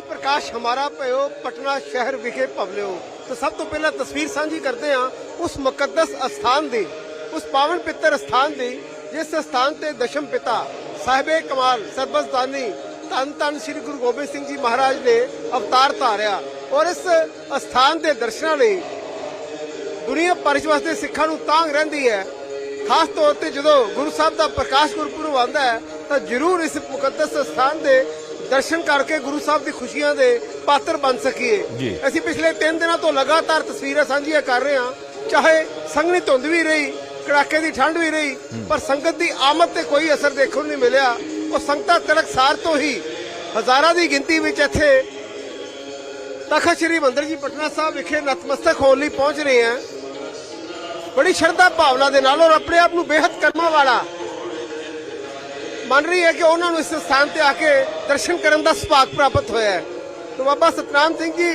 ਭਾਈ ਪ੍ਰਕਾਸ਼ ਹਮਾਰਾ ਭਇਓ ਪਟਨਾ ਸ਼ਹਿਰ ਵਿਖੇ ਭਵਲਿਓ ਤਾਂ ਸਭ ਤੋਂ ਪਹਿਲਾਂ ਤਸਵੀਰ ਸਾਂਝੀ ਕਰਦੇ ਹਾਂ ਉਸ ਮੁਕੱਦਸ ਅਸਥਾਨ ਦੀ, ਉਸ ਪਾਵਨ ਪਿੱਤਰ ਅਸਥਾਨ ਦੀ, ਜਿਸ ਅਸਥਾਨ ਤੇ ਦਸ਼ਮ ਪਿਤਾ ਸਾਹਿਬੇ ਕਮਾਲ ਸਰਬਸਦਾਨੀ ਧੰਨ ਧੰਨ ਸ੍ਰੀ ਗੁਰੂ ਗੋਬਿੰਦ ਸਿੰਘ ਜੀ ਮਹਾਰਾਜ ਨੇ ਅਵਤਾਰ ਧਾਰਿਆ ਔਰ ਇਸ ਅਸਥਾਨ ਦੇ ਦਰਸ਼ਨਾਂ ਲਈ ਦੁਨੀਆ ਭਰ ਵਾਸਤੇ ਸਿੱਖਾਂ ਨੂੰ ਤਾਂਗ ਰਹਿੰਦੀ ਹੈ। ਖਾਸ ਤੌਰ ਤੇ ਜਦੋਂ ਗੁਰੂ ਸਾਹਿਬ ਦਾ ਪ੍ਰਕਾਸ਼ ਗੁਰਪੁਰਬ ਆਉਂਦਾ ਹੈ, ਤਾਂ ਜ਼ਰੂਰ ਇਸ ਮੁਕੱਦਸ ਸਥਾਨ ਦੇ ਦਰਸ਼ਨ ਕਰਕੇ ਗੁਰੂ ਸਾਹਿਬ ਦੀ ਖੁਸ਼ੀਆਂ ਦੇ ਪਾਤਰ ਬਣ ਸਕੀਏ। ਅਸੀਂ ਪਿਛਲੇ 3 ਦਿਨਾਂ ਤੋਂ ਲਗਾਤਾਰ ਤਸਵੀਰਾਂ ਸਾਂਝੀਆਂ ਕਰ ਰਹੇ ਹਾਂ। ਚਾਹੇ ਸੰਘਣੀ ਧੁੰਦ ਵੀ ਰਹੀ ਕੜਾਕੇ ਦੀ ਠੰਡ ਵੀ ਰਹੀ ਪਰ ਸੰਗਤ ਦੀ ਆਮਦ ਤੇ ਕੋਈ ਅਸਰ ਦੇਖਣ ਨੂੰ ਨਹੀਂ ਮਿਲਿਆ। ਉਹ ਸੰਗਤਾਂ ਤੜਕਸਾਰ ਤੋਂ ਹੀ ਹਜ਼ਾਰਾਂ ਦੀ ਗਿਣਤੀ ਵਿੱਚ ਇੱਥੇ ਤਖਤ ਸ੍ਰੀ ਮੰਦਰ ਜੀ ਪਟਨਾ ਸਾਹਿਬ ਵਿਖੇ ਨਤਮਸਤਕ ਹੋਣ ਲਈ ਪਹੁੰਚ ਰਹੇ ਹਨ ਬੜੀ ਸ਼ਰਧਾ ਭਾਵਨਾ ਦੇ ਨਾਲ ਔਰ ਆਪਣੇ ਆਪ ਨੂੰ ਬੇਹੱਦ ਕਰਮਾਂ ਵਾਲਾ ਮੰਨ ਰਹੀ ਹੈ ਕਿ ਉਹਨਾਂ ਨੂੰ ਇਸ ਸਥਾਨ ਤੇ ਆ ਕੇ ਦਰਸ਼ਨ ਕਰਨ ਦਾ ਸੁਭਾਗ ਪ੍ਰਾਪਤ ਹੋਇਆ ਹੈ। तो ਬਾਬਾ ਸਤਨਾਮ ਸਿੰਘ ਜੀ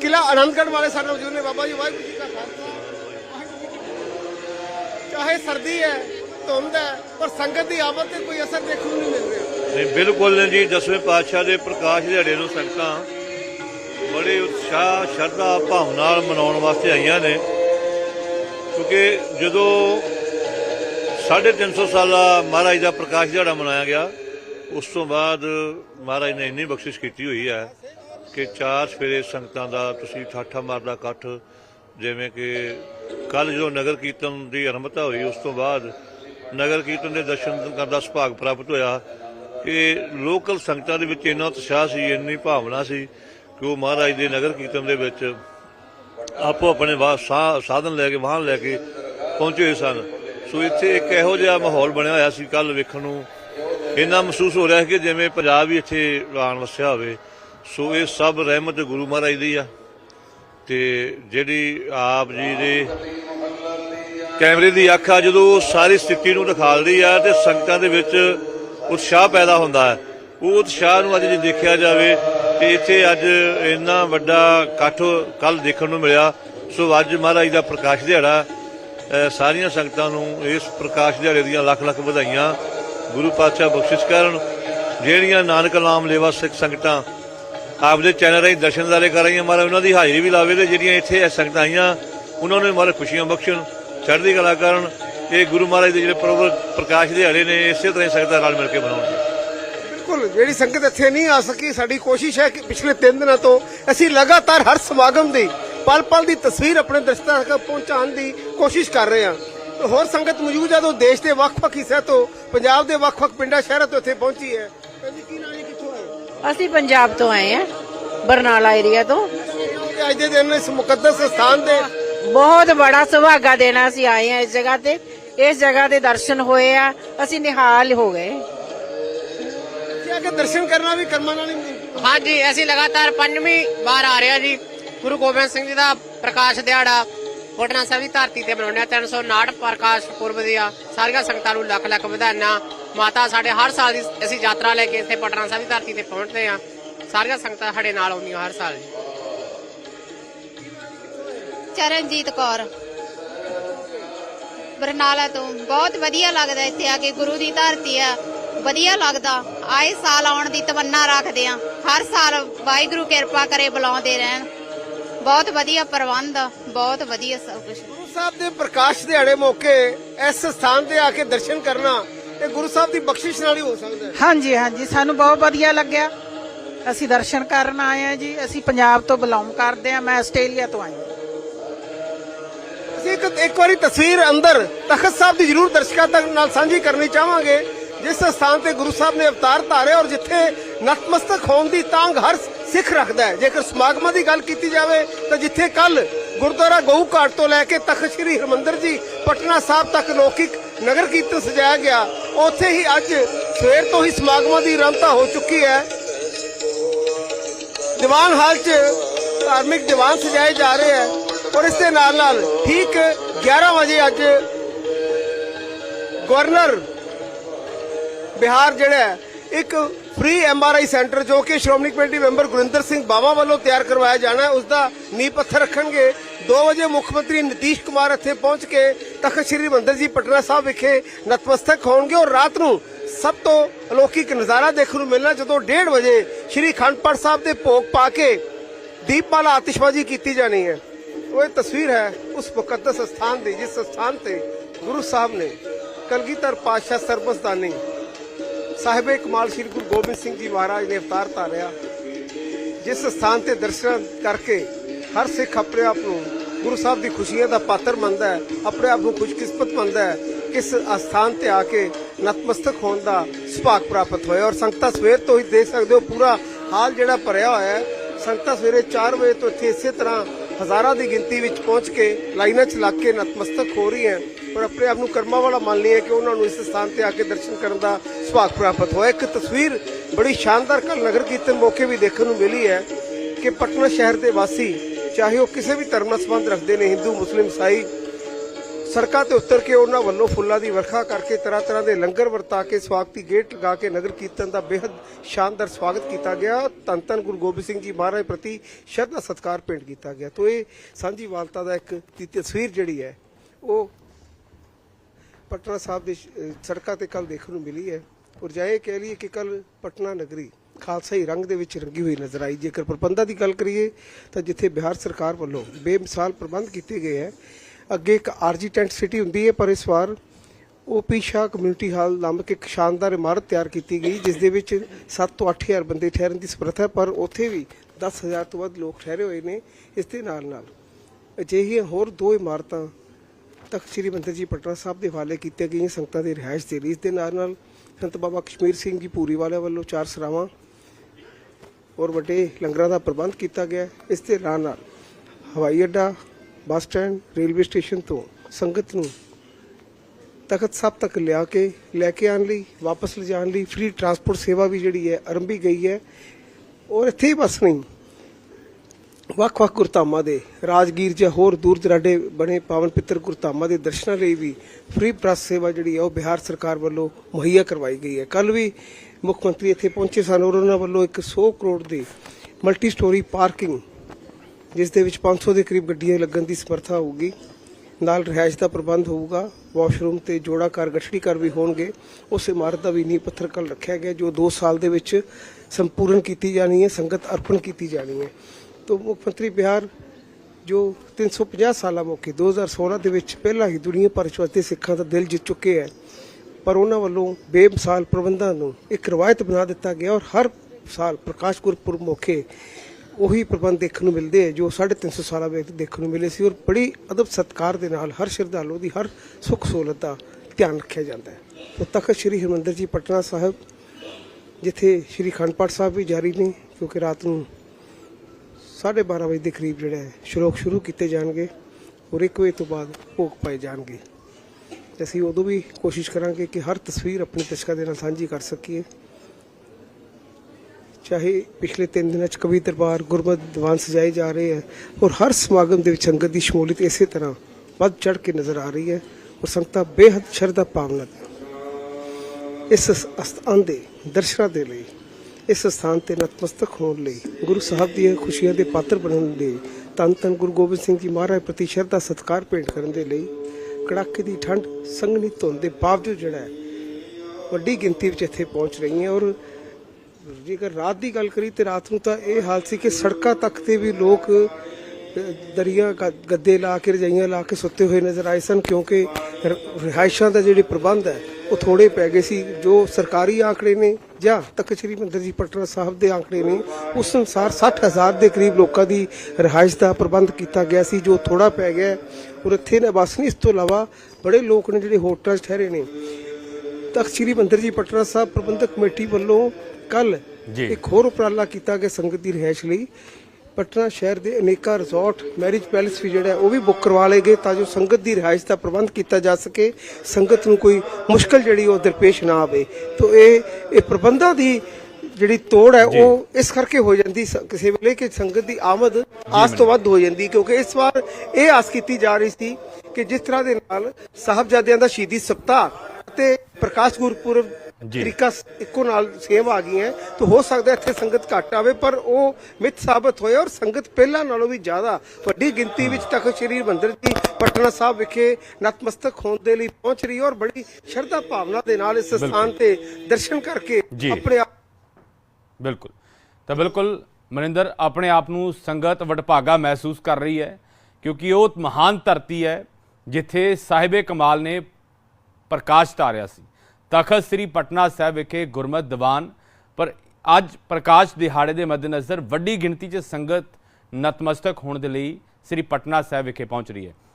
ਕਿਲਾ ਆਨੰਦਗੜ੍ਹ ਵਾਲੇ ਸਾਡੇ ਮੌਜੂਦ ਨੇ ਬਾਬਾ ਜੀ, ਵਾਹਿਗੁਰੂ ਜੀ ਕਾ ਖਾਲਸਾ। ਚਾਹੇ ਸਰਦੀ ਹੈ, ਧੁੰਦ ਹੈ, ਪਰ ਸੰਗਤ ਦੀ ਆਮਦ ਤੇ ਕੋਈ ਅਸਰ ਦੇਖਣ ਨੂੰ ਨਹੀਂ ਮਿਲ ਰਿਹਾ। ਨਹੀਂ, ਬਿਲਕੁਲ ਜੀ, ਦਸਵੇਂ ਪਾਤਸ਼ਾਹ ਦੇ ਪ੍ਰਕਾਸ਼ ਦਿਹਾੜੇ ਨੂੰ ਸੰਗਤਾਂ ਬੜੇ ਉਤਸ਼ਾਹ, ਸ਼ਰਧਾ ਭਾਵਨਾ ਨਾਲ ਮਨਾਉਣ ਵਾਸਤੇ ਆਈਆਂ ਨੇ। ਕਿਉਂਕਿ ਜਦੋਂ 350 ਸਾਲਾ ਮਹਾਰਾਜ ਦਾ ਪ੍ਰਕਾਸ਼ ਦਿਹਾੜਾ ਮਨਾਇਆ ਗਿਆ। ਉਸ ਤੋਂ ਬਾਅਦ ਮਹਾਰਾਜ ਨੇ ਇੰਨੀ ਬਖਸ਼ਿਸ਼ ਕੀਤੀ ਹੋਈ ਹੈ ਕਿ ਚਾਰ ਸਵੇਰੇ ਸੰਗਤਾਂ ਦਾ, ਤੁਸੀਂ ਠਾਠਾ ਮਾਰਦਾ ਇਕੱਠ, ਜਿਵੇਂ ਕਿ ਕੱਲ ਜਦੋਂ ਨਗਰ ਕੀਰਤਨ ਦੀ ਆਰੰਭਤਾ ਹੋਈ, ਉਸ ਤੋਂ ਬਾਅਦ ਨਗਰ ਕੀਰਤਨ ਦੇ ਦਰਸ਼ਨ ਕਰਨ ਦਾ ਸੁਭਾਗ ਪ੍ਰਾਪਤ ਹੋਇਆ। ਕਿ ਲੋਕਲ ਸੰਗਤਾਂ ਦੇ ਵਿੱਚ ਇੰਨਾ ਉਤਸ਼ਾਹ ਸੀ, ਇੰਨੀ ਭਾਵਨਾ ਸੀ ਕਿ ਉਹ ਮਹਾਰਾਜ ਦੇ ਨਗਰ ਕੀਰਤਨ ਦੇ ਵਿੱਚ ਆਪੋ ਆਪਣੇ ਵਾ- ਸਾ- ਸਾਧਨ ਲੈ ਕੇ, ਵਾਹਨ ਲੈ ਕੇ ਪਹੁੰਚੇ ਹੋਏ ਸਨ। ਸੋ ਇੱਥੇ ਇੱਕ ਇਹੋ ਜਿਹਾ ਮਾਹੌਲ ਬਣਿਆ ਹੋਇਆ ਸੀ ਕੱਲ ਵੇਖਣ ਨੂੰ। ਇੰਨਾ ਮਹਿਸੂਸ ਹੋ ਰਿਹਾ ਸੀ ਕਿ ਜਿਵੇਂ ਪੰਜਾਬ ਹੀ ਇੱਥੇ ਆਣ ਵਸਿਆ ਹੋਵੇ। ਸੋ ਇਹ ਸਭ ਰਹਿਮਤ ਗੁਰੂ ਮਹਾਰਾਜ ਦੀ ਆ। ਤੇ ਜਿਹੜੀ ਆਪ ਜੀ ਦੇ ਕੈਮਰੇ ਦੀ ਅੱਖ ਆ, ਜਦੋਂ ਉਹ ਸਾਰੀ ਸਥਿਤੀ ਨੂੰ ਦਿਖਾਲਦੀ ਆ ਤੇ ਸੰਗਤਾਂ ਦੇ ਵਿੱਚ ਉਤਸ਼ਾਹ ਪੈਦਾ ਹੁੰਦਾ ਹੈ। ਉਹ ਉਤਸ਼ਾਹ ਨੂੰ ਅੱਜ ਜੇ ਦੇਖਿਆ ਜਾਵੇ ਤੇ ਇੱਥੇ ਅੱਜ ਇੰਨਾ ਵੱਡਾ ਇਕੱਠ ਕੱਲ ਦੇਖਣ ਨੂੰ ਮਿਲਿਆ। ਸੋ ਅੱਜ ਮਹਾਰਾਜ ਦਾ ਪ੍ਰਕਾਸ਼ ਦਿਹਾੜਾ ਸਾਰੀਆਂ ਸੰਗਤਾਂ ਨੂੰ ਇਸ ਪ੍ਰਕਾਸ਼ ਦਿਹਾੜੇ ਦੀਆਂ ਲੱਖ ਲੱਖ ਵਧਾਈਆਂ। ਗੁਰੂ ਪਾਤਸ਼ਾਹ ਬਖਸ਼ਿਸ਼ ਕਰਨ। ਜਿਹੜੀਆਂ ਨਾਨਕ ਨਾਮ ਲੇਵਾ ਸਿੱਖ ਸੰਗਤਾਂ ਆਪਦੇ ਚੈਨਲ ਰਾਹੀਂ ਦਰਸ਼ਨਦਾਰੇ ਕਰ ਰਹੀਆਂ ਮਹਾਰਾਜ ਉਹਨਾਂ ਦੀ ਹਾਜ਼ਰੀ ਵੀ ਲਾਵੇ ਤੇ ਜਿਹੜੀਆਂ ਇੱਥੇ ਇਹ ਸੰਗਤਾਂ ਆਈਆਂ, ਉਹਨਾਂ ਨੂੰ ਮਹਾਰਾਜ ਖੁਸ਼ੀਆਂ ਬਖਸ਼ਣ, ਚੜ੍ਹਦੀ ਕਲਾ ਕਰਨ। ਇਹ ਗੁਰੂ ਮਹਾਰਾਜ ਦੇ ਜਿਹੜੇ ਪ੍ਰਭ ਪ੍ਰਕਾਸ਼ ਦਿਹਾੜੇ ਨੇ, ਇਸੇ ਤਰ੍ਹਾਂ ਸੰਗਤਾਂ ਰਲ ਮਿਲ ਕੇ ਮਨਾਉਣਗੇ ਬਿਲਕੁਲ, ਜਿਹੜੀ ਸੰਗਤ ਇੱਥੇ ਨਹੀਂ ਆ ਸਕੀ, ਸਾਡੀ ਕੋਸ਼ਿਸ਼ ਹੈ ਕਿ ਪਿਛਲੇ 3 ਦਿਨਾਂ ਤੋਂ ਅਸੀਂ ਲਗਾਤਾਰ ਹਰ ਸਮਾਗਮ ਦੀ ਪਲ ਪਲ ਦੀ ਤਸਵੀਰ ਆਪਣੇ ਦਰਸ਼ਕਾਂ ਤੱਕ ਪਹੁੰਚਾਉਣ ਦੀ ਕੋਸ਼ਿਸ਼ ਕਰ ਰਹੇ ਹਾਂ। ਤੇ ਹੋਰ ਸੰਗਤ ਮੌਜੂਦ ਹੈ ਜੋ ਦੇਸ਼ ਦੇ ਵੱਖ-ਵੱਖ ਹਿੱਸਿਆਂ ਤੋਂ ਪੰਜਾਬ ਦੇ ਵੱਖ-ਵੱਖ ਪਿੰਡਾਂ ਸ਼ਹਿਰਾਂ ਤੋਂ ਇੱਥੇ ਪਹੁੰਚੀ ਹੈ। ਭੈਣ ਜੀ ਕੀ ਨਾਂ ਜੀ ਕਿੱਥੋਂ ਆਏ ਅਸੀਂ ਪੰਜਾਬ ਤੋਂ ਆਏ ਆ ਬਰਨਾਲਾ ਏਰੀਆ ਤੋਂ। ਅੱਜ ਦੇ ਦਿਨ ਇਸ ਮੁਕੱਦਸ ਸਥਾਨ ਦੇ ਬਹੁਤ ਬੜਾ ਸੁਭਾਗਾ ਦੇਣਾ ਅਸੀਂ ਆਏ ਆ ਇਸ ਜਗ੍ਹਾ ਤੇ। ਇਸ ਜਗ੍ਹਾ ਦੇ ਦਰਸ਼ਨ ਹੋਏ ਆ ਅਸੀਂ ਨਿਹਾਲ ਹੋ ਗਏ। ਆ ਕੇ ਦਰਸ਼ਨ ਕਰਨਾ ਵੀ ਕਰਮਾਂ ਨਾਲ ਹੀ ਹਾਂਜੀ ਅਸੀਂ ਲਗਾਤਾਰ ਪੰਜਵੀਂ ਵਾਰ ਆ ਰਹੇ ਹਾਂ ਜੀ। ਗੁਰੂ ਗੋਬਿੰਦ ਸਿੰਘ ਜੀ ਦਾ ਪ੍ਰਕਾਸ਼ ਦਿਹਾੜਾ ਪਟਨਾ ਸਾਹਿਬ ਦੀ ਧਰਤੀ ਤੇ ਮਨਾਉਂਦੇ ਹਾਂ। 359 ਪ੍ਰਕਾਸ਼ ਪੁਰਬ ਦੀਆਂ ਸਾਰੀਆਂ ਸੰਗਤਾਂ ਨੂੰ ਲੱਖ ਲੱਖ ਵਧਾਈਆਂ। ਮਾਤਾ ਸਾਡੇ ਹਰ ਸਾਲ ਦੀ ਅਸੀਂ ਯਾਤਰਾ ਲੈ ਕੇ ਇੱਥੇ ਪਟਨਾ ਸਾਹਿਬ ਦੀ ਧਰਤੀ ਤੇ ਪਹੁੰਚਦੇ ਆ ਸਾਰੀਆਂ ਸੰਗਤਾਂ ਸਾਡੇ ਨਾਲ ਆਉਂਦੀਆਂ ਹਰ ਸਾਲ ਜੀ। ਚਰਨਜੀਤ ਕੌਰ। ਬਰਨਾਲਾ ਤੋਂ ਬਹੁਤ ਵਧੀਆ ਲੱਗਦਾ ਇੱਥੇ ਆ ਕੇ। ਗੁਰੂ ਦੀ ਧਰਤੀ ਆ। ਵਧੀਆ ਲੱਗਦਾ। ਆਏ ਸਾਲ ਆਉਣ ਦੀ ਤਮੰਨਾ ਰੱਖਦੇ ਆ ਹਰ ਸਾਲ ਵਾਹਿਗੁਰੂ ਕਿਰਪਾ ਕਰੇ ਬੁਲਾਉਂਦੇ ਰਹਿਣ। ਬਹੁਤ ਵਧੀਆ ਪ੍ਰਬੰਧ ਬਹੁਤ ਵਧੀਆ ਸਭ ਕੁਝ ਗੁਰੂ ਸਾਹਿਬ ਦੇ ਪ੍ਰਕਾਸ਼ ਦਿਹਾੜੇ ਮੌਕੇ ਇਸ ਸਥਾਨ ਤੇ ਆ ਕੇ ਦਰਸ਼ਨ ਕਰਨਾ ਇਹ ਗੁਰੂ ਸਾਹਿਬ ਦੀ ਬਖਸ਼ਿਸ਼ ਨਾਲ ਹੀ ਹੋ ਸਕਦਾ ਹੈ। ਹਾਂਜੀ ਹਾਂਜੀ ਸਾਨੂੰ ਬਹੁਤ ਵਧੀਆ ਲੱਗਿਆ। ਅਸੀਂ ਦਰਸ਼ਨ ਕਰਨ ਆਏ ਆ ਜੀ। ਅਸੀਂ ਪੰਜਾਬ ਤੋਂ ਬਿਲੋਂਗ ਕਰਦੇ ਆ ਮੈਂ ਆਸਟ੍ਰੇਲੀਆ ਤੋਂ ਆਈ ਹਾਂ। ਅਸੀਂ ਇੱਕ ਇੱਕ ਵਾਰੀ ਤਸਵੀਰ ਅੰਦਰ ਤਖਤ ਸਾਹਿਬ ਦੀ ਜ਼ਰੂਰ ਦਰਸ਼ਕਾਂ ਤੱਕ ਨਾਲ ਸਾਂਝੀ ਕਰਨੀ ਚਾਹਾਂਗੇ ਜਿਸ ਸਥਾਨ ਤੇ ਗੁਰੂ ਸਾਹਿਬ ਨੇ ਅਵਤਾਰ ਧਾਰਿਆ ਔਰ ਜਿੱਥੇ ਨਤਮਸਤਕ ਹੋਣ ਦੀ ਤਾਂਗ ਹਰ ਸਿੱਖ ਰੱਖਦਾ ਹੈ। ਜੇਕਰ ਸਮਾਗਮਾਂ ਦੀ ਗੱਲ ਕੀਤੀ ਜਾਵੇ ਤਾਂ ਜਿੱਥੇ ਕੱਲ ਗੁਰਦੁਆਰਾ ਗਊ ਘਾਟ ਤੋਂ ਲੈ ਕੇ ਤਖਤ ਸ੍ਰੀ ਹਰਿਮੰਦਰ ਜੀ ਪਟਨਾ ਸਾਹਿਬ ਤੱਕ ਲੌਕਿਕ ਨਗਰ ਕੀਰਤਨ ਸਜਾਇਆ ਗਿਆ ਉੱਥੇ ਹੀ ਅੱਜ ਸਵੇਰ ਤੋਂ ਹੀ ਸਮਾਗਮਾਂ ਦੀ ਰਮਤਾ ਹੋ ਚੁੱਕੀ ਹੈ। ਦੀਵਾਨ ਹਾਲ 'ਚ ਧਾਰਮਿਕ ਦੀਵਾਨ ਸਜਾਏ ਜਾ ਰਹੇ ਹੈ ਔਰ ਇਸ ਦੇ ਨਾਲ ਨਾਲ ਠੀਕ 11 ਵਜੇ ਅੱਜ ਗਵਰਨਰ ਬਿਹਾਰ ਜਿਹੜਾ ਹੈ, ਇੱਕ ਫ੍ਰੀ ਐਮਆਰਆਈ ਸੈਂਟਰ ਜੋ ਕਿ ਸ਼੍ਰੋਮਣੀ ਕਮੇਟੀ ਮੈਂਬਰ ਗੁਰਿੰਦਰ ਸਿੰਘ ਬਾਵਾ ਵੱਲੋਂ ਤਿਆਰ ਕਰਵਾਇਆ ਜਾਣਾ ਹੈ ਉਸ ਦਾ ਨੀਂਹ ਪੱਥਰ ਰੱਖਣਗੇ। 2 ਵਜੇ ਮੁੱਖ ਮੰਤਰੀ ਨਿਤੀਸ਼ ਕੁਮਾਰ ਇੱਥੇ ਪਹੁੰਚ ਕੇ ਤਖਤ ਸ੍ਰੀ ਮੰਦਰ ਜੀ ਪਟਨਾ ਸਾਹਿਬ ਵਿਖੇ ਨਤਮਸਤਕ ਹੋਣਗੇ ਔਰ ਰਾਤ ਨੂੰ ਸਭ ਤੋਂ ਅਲੌਕਿਕ ਨਜ਼ਾਰਾ ਦੇਖਣ ਨੂੰ ਮਿਲਣਾ ਜਦੋਂ 1:30 ਵਜੇ ਸ਼੍ਰੀ ਖੰਡਪੜ ਸਾਹਿਬ ਦੇ ਭੋਗ ਪਾ ਕੇ ਦੀਪਮਾਲਾ ਆਤਿਸ਼ਬਾਜ਼ੀ ਕੀਤੀ ਜਾਣੀ ਹੈ। ਉਹ ਤਸਵੀਰ ਹੈ, ਉਸ ਮੁਕੱਦਸ ਸਥਾਨ ਦੀ, ਜਿਸ ਸਥਾਨ ਤੇ ਗੁਰੂ ਸਾਹਿਬ ਨੇ ਕਲਗੀਧਰ ਪਾਤਸ਼ਾਹ ਸਰਬਸਦਾਨੀ ਸਾਹਿਬੇ ਕਮਾਲ ਸ੍ਰੀ ਗੁਰੂ ਗੋਬਿੰਦ ਸਿੰਘ ਜੀ ਮਹਾਰਾਜ ਨੇ ਅਵਤਾਰ ਧਾਰਿਆ, ਜਿਸ ਸਥਾਨ ਤੇ ਦਰਸ਼ਨ ਕਰਕੇ ਹਰ ਸਿੱਖ ਆਪਣੇ ਆਪ ਨੂੰ ਗੁਰੂ ਸਾਹਿਬ ਦੀ ਖੁਸ਼ੀਆਂ ਦਾ ਪਾਤਰ ਮੰਨਦਾ ਹੈ, ਆਪਣੇ ਆਪ ਨੂੰ ਖੁਸ਼ਕਿਸਮਤ ਮੰਨਦਾ ਹੈ ਇਸ ਅਸਥਾਨ ਤੇ ਆ ਕੇ ਨਤਮਸਤਕ ਹੋਣ ਦਾ ਸੁਭਾਗ ਪ੍ਰਾਪਤ ਹੋਇਆ। ਔਰ ਸੰਗਤਾਂ ਸਵੇਰ ਤੋਂ ਹੀ ਦੇਖ ਸਕਦੇ ਹੋ, ਪੂਰਾ ਹਾਲ ਜਿਹੜਾ ਭਰਿਆ ਹੋਇਆ ਹੈ, ਸੰਗਤਾਂ ਸਵੇਰੇ 4 ਵਜੇ ਤੋਂ ਇੱਥੇ ਇਸੇ ਤਰ੍ਹਾਂ ਹਜ਼ਾਰਾਂ ਦੀ ਗਿਣਤੀ ਵਿੱਚ ਪਹੁੰਚ ਕੇ ਲਾਈਨਾਂ 'ਚ ਲੱਗ ਕੇ ਨਤਮਸਤਕ ਹੋ ਰਹੀਆਂ। ਔਰ ਆਪਣੇ ਆਪ ਨੂੰ ਕਰਮਾਂ ਵਾਲਾ ਮੰਨ ਲਈਏ ਕਿ ਉਹਨਾਂ ਨੂੰ ਇਸ ਸਥਾਨ ਤੇ ਆ ਕੇ ਦਰਸ਼ਨ ਕਰਨ ਦਾ ਸੁਭਾਗ ਪ੍ਰਾਪਤ ਹੋਇਆ। ਇੱਕ ਤਸਵੀਰ ਬੜੀ ਸ਼ਾਨਦਾਰ ਕੱਲ ਨਗਰ ਕੀਰਤਨ ਮੌਕੇ ਵੀ ਦੇਖਣ ਨੂੰ ਮਿਲੀ ਹੈ ਕਿ ਪਟਨਾ ਸ਼ਹਿਰ ਦੇ ਵਾਸੀ, ਚਾਹੇ ਉਹ ਕਿਸੇ ਵੀ ਧਰਮ ਨਾਲ ਸੰਬੰਧ ਰੱਖਦੇ ਨੇ, ਹਿੰਦੂ, ਮੁਸਲਿਮ ਈਸਾਈ ਸੜਕਾਂ ਤੇ ਉਤਰ ਕੇ ਉਹਨਾਂ ਵੱਲੋਂ ਫੁੱਲਾਂ ਦੀ ਵਰਖਾ ਕਰਕੇ ਤਰ੍ਹਾਂ ਤਰ੍ਹਾਂ ਦੇ ਲੰਗਰ ਵਰਤਾ ਕੇ ਸਵਾਗਤੀ ਗੇਟ ਲਗਾ ਕੇ ਨਗਰ ਕੀਰਤਨ ਦਾ ਬੇहद ਸ਼ਾਨਦਾਰ ਸਵਾਗਤ ਕੀਤਾ ਗਿਆ। ਧੰਨ ਧੰਨ ਗੁਰੂ ਗੋਬਿੰਦ ਸਿੰਘ ਜੀ ਮਹਾਰਾਜ ਪ੍ਰਤੀ ਸ਼ਰਧਾ ਸਤਿਕਾਰ ਭੇਂਟ ਕੀਤਾ ਗਿਆ। ਤੋਂ ਇਹ ਸਾਂਝੀ ਵਾਲਤਾ ਦਾ ਇੱਕ ਤਸਵੀਰ ਜਿਹੜੀ ਹੈ, ਉਹ ਪਟਨਾ ਸਾਹਿਬ ਦੇ ਸੜਕਾਂ ਤੇ ਕੱਲ ਦੇਖਣ ਨੂੰ ਮਿਲੀ ਹੈ ਔਰ ਜਾਏ ਕਹਿ ਲਈਏ ਕਿ ਕੱਲ ਪਟਨਾ ਨਗਰੀ ਖਾਲਸਾਈ ਰੰਗ ਦੇ ਵਿੱਚ ਰੰਗੀ ਹੋਈ ਨਜ਼ਰ ਆਈ। ਜੇਕਰ ਪ੍ਰਬੰਧਾਂ ਦੀ ਗੱਲ ਕਰੀਏ ਤਾਂ ਜਿੱਥੇ ਬਿਹਾਰ ਸਰਕਾਰ ਵੱਲੋਂ ਬੇਮਿਸਾਲ ਪ੍ਰਬੰਧ ਕੀਤੇ ਗਏ ਹੈ, ਅੱਗੇ ਇੱਕ ਆਰਜੀ ਟੈਂਟ ਸਿਟੀ ਹੁੰਦੀ ਹੈ, ਪਰ ਇਸ ਵਾਰ ਓਪੀ ਸ਼ਾਹ ਕਮਿਊਨਿਟੀ ਹਾਲ ਨਾਮਕ ਇੱਕ ਸ਼ਾਨਦਾਰ ਇਮਾਰਤ ਤਿਆਰ ਕੀਤੀ ਗਈ, ਜਿਸ ਦੇ ਵਿੱਚ 7 ਤੋਂ 8000 ਬੰਦੇ ਠਹਿਰਨ ਦੀ ਸਮਰੱਥਾ ਹੈ, ਪਰ ਉੱਥੇ ਵੀ 10000 ਤੋਂ ਵੱਧ ਲੋਕ ਠਹਿਰੇ ਹੋਏ ਨੇ। ਇਸ ਦੇ ਨਾਲ ਨਾਲ ਅਜਿਹੀਆਂ ਹੋਰ ਦੋ ਇਮਾਰਤਾਂ ਤਖਤ ਸ੍ਰੀ ਮੰਦਰ ਜੀ ਪਟਨਾ ਸਾਹਿਬ ਦੇ ਹਵਾਲੇ ਕੀਤੇ ਗਈਆਂ ਸੰਗਤਾਂ ਦੇ ਰਿਹਾਇਸ਼ ਦੇ ਲਈ, ਇਸ ਦੇ ਨਾਲ ਨਾਲ ਸੰਤ ਬਾਬਾ ਕਸ਼ਮੀਰ ਸਿੰਘ ਜੀ ਪੂਰੀ ਵਾਲੇ ਵੱਲੋਂ ਚਾਰ ਸਰਾਵਾਂ ਔਰ ਵੱਡੇ ਲੰਗਰਾਂ ਦਾ ਪ੍ਰਬੰਧ ਕੀਤਾ ਗਿਆ। ਇਸ ਦੇ ਨਾਲ ਨਾਲ ਹਵਾਈ ਅੱਡਾ, ਬੱਸ ਸਟੈਂਡ, ਰੇਲਵੇ ਸਟੇਸ਼ਨ ਤੋਂ ਸੰਗਤ ਨੂੰ ਤਖਤ ਸਾਹਿਬ ਤੱਕ ਲਿਆ ਕੇ, ਲੈ ਕੇ ਆਉਣ ਲਈ, ਵਾਪਸ ਲਿਜਾਣ ਲਈ ਫ੍ਰੀ ਟਰਾਂਸਪੋਰਟ ਸੇਵਾ ਵੀ ਜਿਹੜੀ ਹੈ, ਆਰੰਭੀ ਗਈ ਹੈ। ਔਰ ਇੱਥੇ ਹੀ ਬਸ ਨਹੀਂ ਵੱਖ-ਵੱਖ ਗੁਰਧਾਮਾਂ ਦੇ ਰਾਜਗੀਰ ਜਾਂ ਹੋਰ ਦੂਰ ਦਰਾਡੇ ਬਣੇ ਪਾਵਨ ਪਿੱਤਰ ਗੁਰਧਾਮਾਂ ਦੇ ਦਰਸ਼ਨਾਂ ਲਈ ਵੀ ਫ੍ਰੀ ਬੱਸ ਸੇਵਾ ਜਿਹੜੀ ਹੈ ਉਹ ਬਿਹਾਰ ਸਰਕਾਰ ਵੱਲੋਂ ਮੁਹੱਈਆ ਕਰਵਾਈ ਗਈ ਹੈ। ਕੱਲ ਵੀ ਮੁੱਖ ਮੰਤਰੀ ਇੱਥੇ ਪਹੁੰਚੇ ਸਨ ਔਰ ਉਹਨਾਂ ਵੱਲੋਂ ਇੱਕ 100 ਕਰੋੜ ਦੀ ਮਲਟੀ ਸਟੋਰੀ ਪਾਰਕਿੰਗ ਜਿਸ ਦੇ ਵਿੱਚ 500 ਦੇ ਕਰੀਬ ਗੱਡੀਆਂ ਲੱਗਣ ਦੀ ਸਮਰੱਥਾ ਹੋਊਗੀ। ਨਾਲ ਰਿਹਾਇਸ਼ ਦਾ ਪ੍ਰਬੰਧ ਹੋਊਗਾ ਵਾਸ਼ਰੂਮ ਤੇ ਜੋੜਾ ਘਰ, ਗੱਠੜੀ ਘਰ ਵੀ ਹੋਣਗੇ। ਉਸ ਇਮਾਰਤ ਦਾ ਵੀ ਨੀਂਹ ਪੱਥਰ ਕੱਲ ਰੱਖਿਆ ਗਿਆ, ਜੋ 2 ਸਾਲ ਦੇ ਵਿੱਚ ਸੰਪੂਰਨ ਕੀਤੀ ਜਾਣੀ ਹੈ, ਸੰਗਤ ਅਰਪਣ ਕੀਤੀ ਜਾਣੀ ਹੈ। ਤੋਂ ਮੁੱਖ ਮੰਤਰੀ ਬਿਹਾਰ, ਜੋ 350 ਸਾਲਾਂ ਮੌਕੇ 2016 ਦੇ ਵਿੱਚ ਪਹਿਲਾਂ ਹੀ ਦੁਨੀਆ ਭਰ ਚ ਵਸਦੇ ਸਿੱਖਾਂ ਦਾ ਦਿਲ ਜਿੱਤ ਚੁੱਕੇ ਹੈ। ਪਰ ਉਹਨਾਂ ਵੱਲੋਂ ਬੇਮਿਸਾਲ ਪ੍ਰਬੰਧਾਂ ਨੂੰ ਇੱਕ ਰਵਾਇਤ ਬਣਾ ਦਿੱਤਾ ਗਿਆ ਔਰ ਹਰ ਸਾਲ ਪ੍ਰਕਾਸ਼ ਗੁਰਪੁਰਬ ਮੌਕੇ ਉਹੀ ਪ੍ਰਬੰਧ ਦੇਖਣ ਨੂੰ ਮਿਲਦੇ ਹੈ, ਜੋ 350 ਸਾਲਾਂ ਵਿੱਚ ਦੇਖਣ ਨੂੰ ਮਿਲੇ ਸੀ ਔਰ ਬੜੀ ਅਦਬ ਸਤਕਾਰ ਦੇ ਨਾਲ ਹਰ ਸ਼ਰਧਾਲੂ ਦੀ ਹਰ ਸੁੱਖ ਸਹੂਲਤ ਦਾ ਧਿਆਨ ਰੱਖਿਆ ਜਾਂਦਾ ਹੈ। ਤੋਂ ਤਖਤ ਸ੍ਰੀ ਹਰਿਮੰਦਰ ਜੀ, ਪਟਨਾ ਸਾਹਿਬ, ਜਿੱਥੇ ਸ੍ਰੀ ਖੰਡ ਪਾਠ ਸਾਹਿਬ ਵੀ ਜਾਰੀ ਨੇ, ਕਿਉਂਕਿ ਰਾਤ ਨੂੰ 12:30 ਵਜੇ ਦੇ ਕਰੀਬ ਜਿਹੜਾ ਹੈ ਸ਼ਲੋਕ ਸ਼ੁਰੂ ਕੀਤੇ ਜਾਣਗੇ ਔਰ 1 ਵਜੇ ਤੋਂ ਬਾਅਦ ਭੋਗ ਪਾਏ ਜਾਣਗੇ। ਅਸੀਂ ਉਦੋਂ ਵੀ ਕੋਸ਼ਿਸ਼ ਕਰਾਂਗੇ ਕਿ ਹਰ ਤਸਵੀਰ ਆਪਣੀ ਦਰਸ਼ਕਾਂ ਦੇ ਨਾਲ ਸਾਂਝੀ ਕਰ ਸਕੀਏ। ਚਾਹੇ ਪਿਛਲੇ 3 ਦਿਨਾਂ ਚ ਕਵੀ ਦਰਬਾਰ ਗੁਰਮਤਿ ਦੀਵਾਨ ਸਜਾਏ ਜਾ ਰਹੇ ਹੈ ਔਰ ਹਰ ਸਮਾਗਮ ਦੇ ਵਿੱਚ ਸੰਗਤ ਦੀ ਸ਼ਮੂਲੀਅਤ ਇਸੇ ਤਰ੍ਹਾਂ ਵੱਧ ਚੜ ਕੇ ਨਜ਼ਰ ਆ ਰਹੀ ਹੈ ਔਰ ਸੰਗਤਾਂ ਬੇਹੱਦ ਸ਼ਰਧਾ ਭਾਵਨਾ ਨਾਲ ਇਸ ਅਸਥਾਨ ਦੇ ਦਰਸ਼ਨਾਂ ਦੇ ਲਈ ਇਸ ਸਥਾਨ ਤੇ ਨਤਮਸਤਕ ਹੋਣ ਲਈ ਗੁਰੂ ਸਾਹਿਬ ਦੀਆਂ ਖੁਸ਼ੀਆਂ ਦੇ ਪਾਤਰ ਬਣਨ ਲਈ ਧੰਨ ਧੰਨ ਗੁਰੂ ਗੋਬਿੰਦ ਸਿੰਘ ਜੀ ਮਹਾਰਾਜ ਪ੍ਰਤੀ ਸ਼ਰਧਾ ਸਤਿਕਾਰ ਭੇਂਟ ਕਰਨ ਦੇ ਲਈ ਕੜਾਕੇ ਦੀ ਠੰਡ ਸੰਘਣੀ ਧੁੰਦ ਦੇ ਬਾਵਜੂਦ ਜਿਹੜਾ ਹੈ, ਵੱਡੀ ਗਿਣਤੀ ਵਿੱਚ ਇੱਥੇ ਪਹੁੰਚ ਰਹੀ ਹੈ ਔਰ ਜੇਕਰ ਰਾਤ ਦੀ ਗੱਲ ਕਰੀ ਤੇ ਰਾਤ ਨੂੰ ਤਾਂ ਇਹ ਹਾਲ ਸੀ ਕਿ ਸੜਕਾਂ ਤੱਕ ਤੇ ਵੀ ਲੋਕ ਦਰੀਆਂ, ਗ- ਗੱਦੇ ਲਾ ਕੇ, ਰਜਾਈਆਂ ਲਾ ਕੇ ਸੁੱਤੇ ਹੋਏ ਨਜ਼ਰ ਆਏ ਸਨ ਕਿਉਂਕਿ ਰਿਹਾਇਸ਼ਾਂ ਦਾ ਜਿਹੜੇ ਪ੍ਰਬੰਧ ਹੈ, ਉਹ ਥੋੜੇ ਪੈ ਗਏ ਸੀ ਜੋ ਸਰਕਾਰੀ ਆંકੜੇ ਨੇ ਜਾਂ ਤਖਤ ਸ੍ਰੀ ਮੰਦਰ ਜੀ ਪਟਨਾ ਸਾਹਿਬ ਦੇ ਆંકੜੇ ਨੇ ਉਸ ਅਨੁਸਾਰ 60000 ਦੇ ਕਰੀਬ ਲੋਕਾਂ ਦੀ ਰਿਹਾਇਸ਼ ਦਾ ਪ੍ਰਬੰਧ ਕੀਤਾ ਗਿਆ ਸੀ ਜੋ ਥੋੜਾ ਪੈ ਗਿਆ। ਔਰ ਇੱਥੇ ਨਾ ਬਸ ਨਹੀਂ ਇਸ ਤੋਂ ਇਲਾਵਾ ਬੜੇ ਲੋਕ ਨੇ ਜਿਹੜੇ ਹੋਟਲਾਂ ਠਹਿਰੇ ਨੇ ਤਖਤ ਸ੍ਰੀ ਮੰਦਰ ਜੀ ਪਟਨਾ ਸਾਹਿਬ ਪ੍ਰਬੰਧਕ ਕਮੇਟੀ ਵੱਲੋਂ ਕੱਲ। ਇੱਕ ਹੋਰ ਉਪਰਾਲਾ ਕੀਤਾ ਗਿਆ ਸੰਗਤ ਦੀ ਰਿਹਾਇਸ਼ ਲਈ ਪਟਨਾ ਸ਼ਹਿਰ ਦੇ ਅਨੇਕਾਂ ਰਿਜ਼ੋਰਟ ਮੈਰਿਜ ਪੈਲੇਸ ਵੀ ਜਿਹੜਾ ਉਹ ਵੀ ਬੁੱਕ ਕਰਵਾ ਲਏ ਗਏ ਤਾਂ ਜੋ ਸੰਗਤ ਦੀ ਰਿਹਾਇਸ਼ ਦਾ ਪ੍ਰਬੰਧ ਕੀਤਾ ਜਾ ਸਕੇ ਸੰਗਤ ਨੂੰ ਕੋਈ ਮੁਸ਼ਕਲ ਜਿਹੜੀ ਉਹ ਦਰਪੇਸ਼ ਨਾ ਆਵੇ ਤੋਂ ਇਹ ਇਹ ਪ੍ਰਬੰਧਾਂ ਦੀ ਜਿਹੜੀ ਤੋੜ ਹੈ ਉਹ ਇਸ ਕਰਕੇ ਹੋ ਜਾਂਦੀ ਕਿਸੇ ਵੇਲੇ ਕਿ ਸੰਗਤ ਦੀ ਆਮਦ ਆਸ ਤੋਂ ਵੱਧ ਹੋ ਜਾਂਦੀ ਕਿਉਂਕਿ ਇਸ ਵਾਰ ਇਹ ਆਸ ਕੀਤੀ ਜਾ ਰਹੀ ਸੀ ਕਿ ਜਿਸ ਤਰ੍ਹਾਂ ਦੇ ਨਾਲ ਸਾਹਿਬਜ਼ਾਦਿਆਂ ਦਾ ਸ਼ਹੀਦੀ ਸਪਤਾਹ ਤੇ ਪ੍ਰਕਾਸ਼ ਗੁਰਪੁਰਬ। ਤਰੀਕਾ ਇੱਕੋ ਨਾਲ ਸੇਮ ਆ ਗਈਆਂ। ਤਾਂ ਹੋ ਸਕਦਾ ਇੱਥੇ ਸੰਗਤ ਘੱਟ ਆਵੇ ਪਰ ਉਹ ਮਿੱਥ ਸਾਬਤ ਹੋਇਆ ਔਰ ਸੰਗਤ ਪਹਿਲਾਂ ਨਾਲੋਂ ਵੀ ਜ਼ਿਆਦਾ ਵੱਡੀ ਗਿਣਤੀ ਵਿੱਚ ਤਖਤ ਸ੍ਰੀ ਹਰਿਮੰਦਰ ਜੀ ਪਟਨਾ ਸਾਹਿਬ ਵਿਖੇ ਨਤਮਸਤਕ ਹੋਣ ਦੇ ਲਈ ਪਹੁੰਚ ਰਹੀ ਔਰ ਬੜੀ ਸ਼ਰਧਾ ਭਾਵਨਾ ਦੇ ਨਾਲ ਇਸ ਸਥਾਨ ਤੇ ਦਰਸ਼ਨ ਕਰਕੇ। ਆਪਣੇ ਆਪ ਬਿਲਕੁਲ। ਤਾਂ ਬਿਲਕੁਲ ਮਨਿੰਦਰ ਆਪਣੇ ਆਪ ਨੂੰ ਸੰਗਤ ਵਡਭਾਗਾ ਮਹਿਸੂਸ ਕਰ ਰਹੀ ਹੈ ਕਿਉਂਕਿ ਉਹ ਮਹਾਨ ਧਰਤੀ ਹੈ ਜਿੱਥੇ ਸਾਹਿਬੇ ਕਮਾਲ ਨੇ ਪ੍ਰਕਾਸ਼ ਧਾਰਿਆ ਸੀ। ਤਖਤ ਸ੍ਰੀ ਪਟਨਾ ਸਾਹਿਬ ਵਿਖੇ ਗੁਰਮਤਿ ਦੀਵਾਨ। ਪਰ ਅੱਜ ਪ੍ਰਕਾਸ਼ ਦਿਹਾੜੇ ਦੇ ਮੱਦੇਨਜ਼ਰ ਵੱਡੀ ਗਿਣਤੀ 'ਚ ਸੰਗਤ ਨਤਮਸਤਕ ਹੋਣ ਦੇ ਲਈ ਸ੍ਰੀ ਪਟਨਾ ਸਾਹਿਬ ਵਿਖੇ ਪਹੁੰਚ ਰਹੀ ਹੈ।